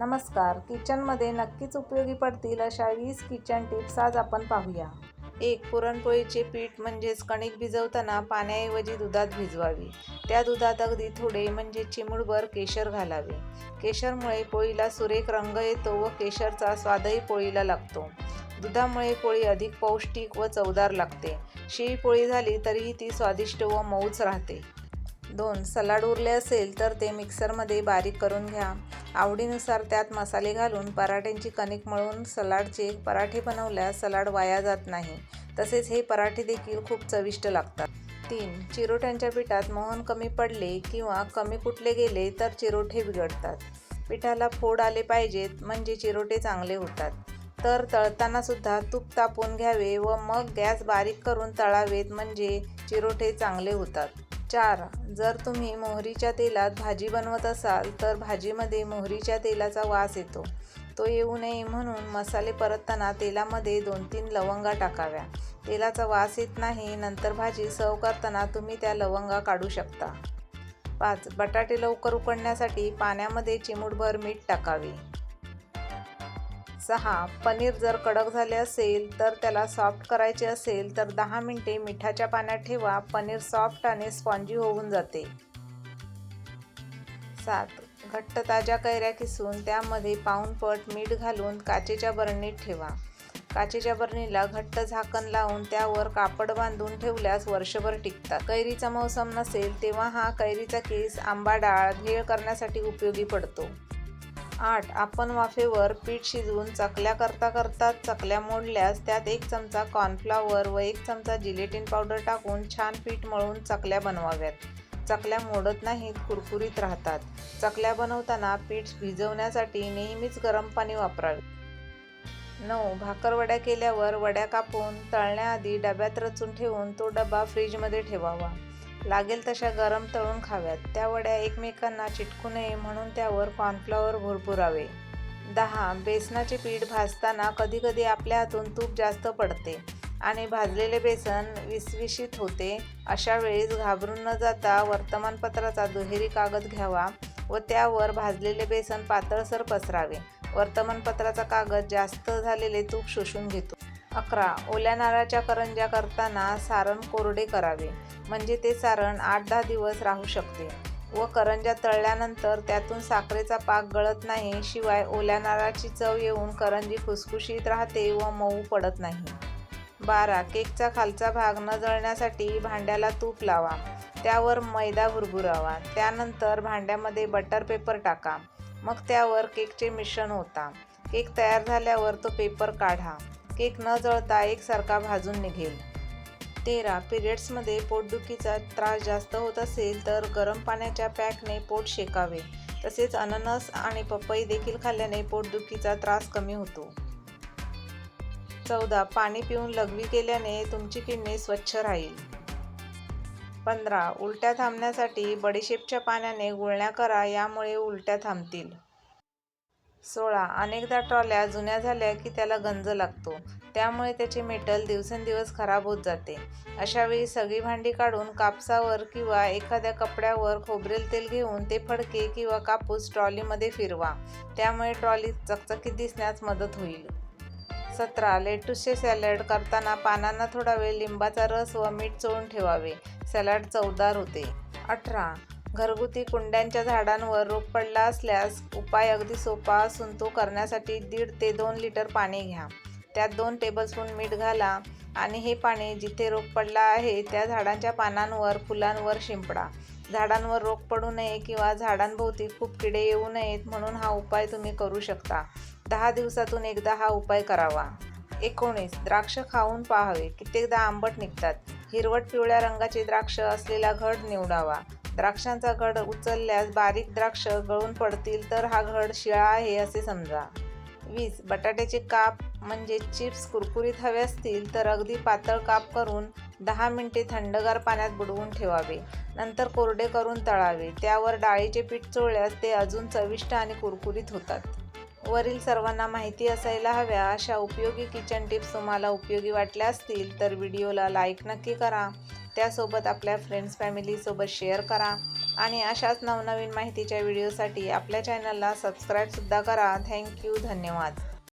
नमस्कार. किचनमध्ये नक्कीच उपयोगी पडतील अशा वीस किचन टिप्स आज आपण पाहूया. एक पुरणपोळीचे पीठ म्हणजेच कणिक भिजवताना पाण्याऐवजी दुधात भिजवावी. त्या दुधात अगदी थोडे म्हणजे चिमूटभर केशर घालावे. केशरमुळे पोळीला सुरेख रंग येतो व केशरचा स्वादही पोळीला लागतो. दुधामुळे पोळी अधिक पौष्टिक व चवदार लागते. शिळी पोळी झाली तरीही ती स्वादिष्ट व मऊच राहते. दोन सलाड उरले असेल तर ते मिक्सरमध्ये बारीक करून घ्या. आवडीनुसार त्यात मसाले घालून पराठ्यांची कणिक मळून सलाडचे पराठे बनवल्यास सलाड वाया जात नाही. तसेच हे पराठे देखील खूप चविष्ट लागतात. तीन चिरोट्यांच्या पिठात मोहन कमी पडले किंवा कमी कुटले गेले तर चिरोटे बिघडतात. पिठाला फोड आले पाहिजेत म्हणजे चिरोटे चांगले होतात. तर तळताना सुद्धा तूप तापून घ्यावे व मग गॅस बारीक करून तळावेत म्हणजे चिरोटे चांगले होतात. चार. जर तुम्ही मोहरीच्या तेलात भाजी बनवत असाल तर भाजीमध्ये मोहरीच्या तेलाचा वास येतो. तो येऊ नये म्हणून मसाले परतताना तेलामध्ये दोन तीन लवंगा टाकाव्या. तेलाचा वास येत नाही नंतर भाजी सर्व करताना तुम्ही त्या लवंगा काढू शकता. पाच. बटाटे लवकर उकडण्यासाठी पाण्यामध्ये चिमूटभर मीठ टाकावे. सहा पनीर जर कडक झाले असेल तर त्याला सॉफ्ट करायचे असेल तर दहा मिनटे मिठाच्या पाण्यात ठेवा. पनीर सॉफ्ट आणि स्पॉन्जी होऊन जाते. सात घट्ट ताज्या कैऱ्या किसून त्यामध्ये पाऊणपट मीठ घालून काचेच्या बरणीत ठेवा. काचेच्या बरणीला घट्ट झाकण लावून त्यावर कापड बांधून ठेवल्यास वर्षभर टिकतात. कैरीचा मौसम नसेल तेव्हा हा कैरीचा केस आंबा डाळ भेळ करण्यासाठी उपयोगी पडतो. आठ. आपण वाफेवर पीठ शिजवून चकल्या करता करता चकल्या मोडल्यास त्यात एक चमचा कॉर्नफ्लॉवर व एक चमचा जिलेटिन पावडर टाकून छान पीठ मळून चकल्या बनवाव्यात. चकल्या मोडत नाहीत कुरकुरीत राहतात. चकल्या बनवताना पीठ भिजवण्यासाठी नेहमीच गरम पाणी वापरावे. नऊ. भाकरवड्या केल्यावर वड्या कापून तळण्याआधी डब्यात रचून ठेवून तो डबा फ्रीजमध्ये ठेवावा. लागेल तशा गरम तळून खाव्यात. त्या वड्या एकमेकांना चिटकू नये म्हणून त्यावर कॉर्नफ्लॉवर भरपुरावे दहा बेसनाचे पीठ भाजताना कधीकधी आपल्या हातून तूप जास्त पडते आणि भाजलेले बेसन विसविशीत होते. अशा वेळेस घाबरून न जाता वर्तमानपत्राचा दुहेरी कागद घ्यावा व त्यावर भाजलेले बेसन पातळसर पसरावे. वर्तमानपत्राचा कागद जास्त झालेले तूप शोषून घेतो. अकरा. ओल्या नारळाच्या करंज्या करताना सारण कोरडे करावे. म्हणजे ते सारण आठ दहा दिवस राहू शकते. व करंज्या तळल्यानंतर त्यातून साखरेचा पाक गळत नाही शिवाय ओल्या नारळाची चव येऊन करंजी खुसखुशीत राहते व मऊ पडत नाही. बारा. केकचा खालचा भाग न जळण्यासाठी भांड्याला तूप लावा. त्यावर मैदा भुरभुरावा. त्यानंतर भांड्यामध्ये बटर पेपर टाका. मग त्यावर केकचे मिश्रण होता केक तयार झाल्यावर तो पेपर काढा. केक न जळता एकसारखा भाजून निघेल. तेरा पिरियड्समध्ये पोटदुखीचा त्रास जास्त होत असेल तर गरम पाण्याच्या पॅकने पोट शेकावे. तसेच अननस आणि पपई देखील खाल्ल्याने पोटदुखीचा त्रास कमी होतो. चौदा पाणी पिऊन लघवी केल्याने तुमची किडनी स्वच्छ राहील. पंधरा उलट्या थांबण्यासाठी बडीशेपच्या पाण्याने गुळण्या करा यामुळे उलट्या थांबतील. सोळा. अनेकदा ट्रॉल्या जुन्या झाल्या की त्याला गंज लागतो. त्यामुळे त्याचे मेटल दिवसेंदिवस खराब होत जाते. अशावेळी सगळी भांडी काढून कापसावर किंवा एखाद्या कपड्यावर खोबरेल तेल घेऊन ते फडके किंवा कापूस ट्रॉलीमध्ये फिरवा. त्यामुळे ट्रॉली चकचकीत दिसण्यास मदत होईल. सतरा. लेटूसचे सॅलड करताना पानांना थोडा वेळ लिंबाचा रस व मीठ चोळून ठेवावे. सॅलड चवदार होते. अठरा. घरगुती कुंड्यांच्या झाडांवर रोग पडला असल्यास उपाय अगदी सोपा असून तो करण्यासाठी दीड ते दोन लिटर पाणी घ्या. त्यात दोन टेबलस्पून मीठ घाला आणि हे पाणी जिथे रोग पडला आहे त्या झाडांच्या पानांवर फुलांवर शिंपडा. झाडांवर रोग पडू नये किंवा झाडांभोवती खूप किडे येऊ नयेत म्हणून हा उपाय तुम्ही करू शकता. दहा दिवसातून एकदा हा उपाय करावा. एकोणीस. द्राक्ष खाऊन पाहावे. कित्येकदा आंबट निघतात. हिरवट पिवळ्या रंगाचे द्राक्ष असलेला घड निवडावा. द्राक्षांचा घड उचलल्यास बारीक द्राक्ष गळून पडतील तर हा घड शिळा आहे असे समजा. वीस बटाट्याचे काप म्हणजे चिप्स कुरकुरीत हवे असतील तर अगदी पातळ काप करून दहा मिनटे थंडगार पाण्यात बुडवून ठेवावे. नंतर कोरडे करून तळावे. त्यावर डाळीचे पीठ चोळल्यास ते अजून चविष्ट आणि कुरकुरीत होतात. वरील सर्वांना माहिती असायला हव्या. अशा उपयोगी किचन टिप्स तुम्हाला उपयोगी वाटल्या असतील तर व्हिडिओला लाईक नक्की करा. त्यासोबत आपल्या फ्रेंड्स फॅमिलीसोबत शेअर करा. आणि अशाच नवनवीन माहितीच्या व्हिडिओसाठी आपल्या चॅनलला सबस्क्राईबसुद्धा करा. थँक्यू धन्यवाद.